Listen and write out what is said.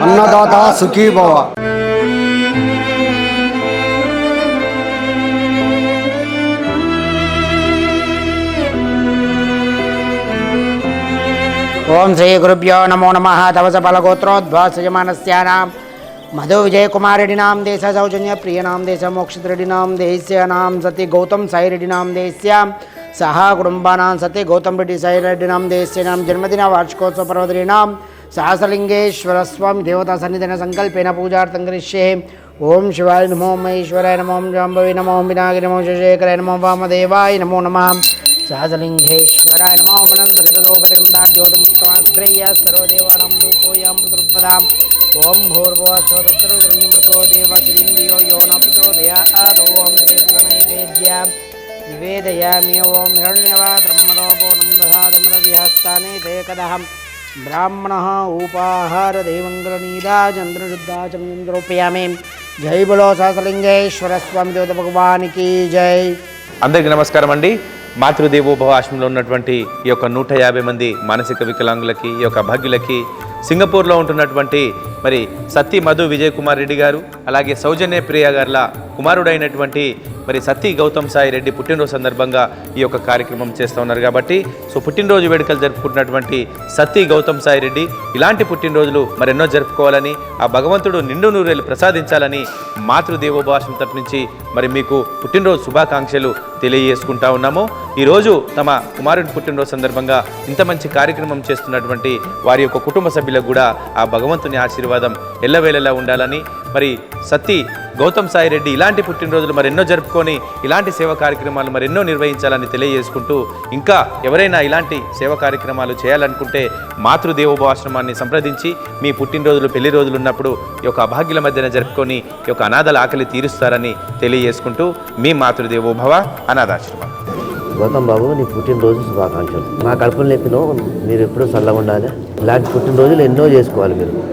అన్నదాత సుఖీభవ ఓం శ్రీ గురుభ్యో నమో నమ. తవస ఫలగోత్రోద్వాసయమానస్యానాం మధు విజయకుమారెడినాం దేశ సౌజన్య ప్రియనాం దేశ మోక్షితరెడ్డినాం దేశ్యానాం సతి గౌతమ్ సాయిరెడినాం దేశ్యాం సహా కుటుంబానాం సతి గౌతమ్ రెడ్డి సాయిరెడ్డినాం దేశ్యానాం జన్మదిన వార్షికోత్సవ పర్వదినాం సహస్రలింగేశ్వరస్వామి దేవతా సన్నిధిన సంకల్పేన పూజార్థం కరిష్యే. ఓం శివాయ నమో మహేశ్వరాయ నమో జాంబవి నమో వినాయక నమో శశేఖరాయ నమో వామదేవాయ నమో నమః. సహజలింగేశ్వరాయ నమో మనందరిదోపతిగంధాద్యోతముత్తమాగ్రయ్య సర్వదేవానాం రూపోయాం పితృపదాం ఓం భూర్భువస్వతృమృగో దేవసిరిందియో యో న దయా ఓం కేతులనైవేద్యాం నివేదయామి ఓం హిరణ్యవాద్రహ్మరోపోనం దధాతమరవిహస్తానే దేకదహం బ్రాహ్మణ ఊపాహార దేవంగళనీరాజంద్రశుద్ధాచంద్రోపయామి జై బలో సహసలింగేశ్వర స్వామి దేవత భగవానికి జై అందరికీ నమస్కారం అండి. మాతృదేవోభవ ఆశ్రమంలో ఉన్నటువంటి ఈ యొక్క నూట యాభై మంది మానసిక వికలాంగులకి ఈ యొక్క అభాగ్యులకి సింగపూర్లో ఉంటున్నటువంటి మరి సత్తి మధు విజయ్ కుమార్ రెడ్డి గారు అలాగే సౌజన్య ప్రియ గారుల కుమారుడైనటువంటి మరి సత్తి గౌతమ్ సాయి రెడ్డి పుట్టినరోజు సందర్భంగా ఈ యొక్క కార్యక్రమం చేస్తూ ఉన్నారు కాబట్టి సో పుట్టినరోజు వేడుకలు జరుపుకుంటున్నటువంటి సత్తి గౌతమ్ సాయి రెడ్డి ఇలాంటి పుట్టినరోజులు మరెన్నో జరుపుకోవాలని ఆ భగవంతుడు నిండు నూరేళ్ళు ప్రసాదించాలని మాతృదేవోభాషం తరపు నుంచి మరి మీకు పుట్టినరోజు శుభాకాంక్షలు తెలియజేసుకుంటా ఉన్నాము. ఈరోజు తమ కుమారుడి పుట్టినరోజు సందర్భంగా ఇంత మంచి కార్యక్రమం చేస్తున్నటువంటి వారి యొక్క కుటుంబ సభ్యులకు కూడా ఆ భగవంతుని ఆశీర్వాదం ఎల్లవేళలా ఉండాలని మరి సత్తి గౌతమ్ సాయి రెడ్డి ఇలాంటి పుట్టినరోజులు మరెన్నో జరుపుకొని ఇలాంటి సేవా కార్యక్రమాలు మరెన్నో నిర్వహించాలని తెలియజేసుకుంటూ ఇంకా ఎవరైనా ఇలాంటి సేవా కార్యక్రమాలు చేయాలనుకుంటే మాతృదేవోభాశ్రమాన్ని సంప్రదించి మీ పుట్టినరోజులు పెళ్ళి రోజులు ఉన్నప్పుడు ఈ యొక్క అభాగ్యుల మధ్యన జరుపుకొని ఈ యొక్క అనాథల ఆకలి తీరుస్తారని తెలియజేసుకుంటూ మీ మాతృదేవోభవ అనాథాశ్రమం. గౌతమ్ బాబు నీ పుట్టినరోజు శుభాకాంక్షలు. నా కడుపును లేపినో మీరు ఎప్పుడూ చల్లగా ఉండాలి ఇలాంటి పుట్టినరోజులు ఎన్నో చేసుకోవాలి మీరు.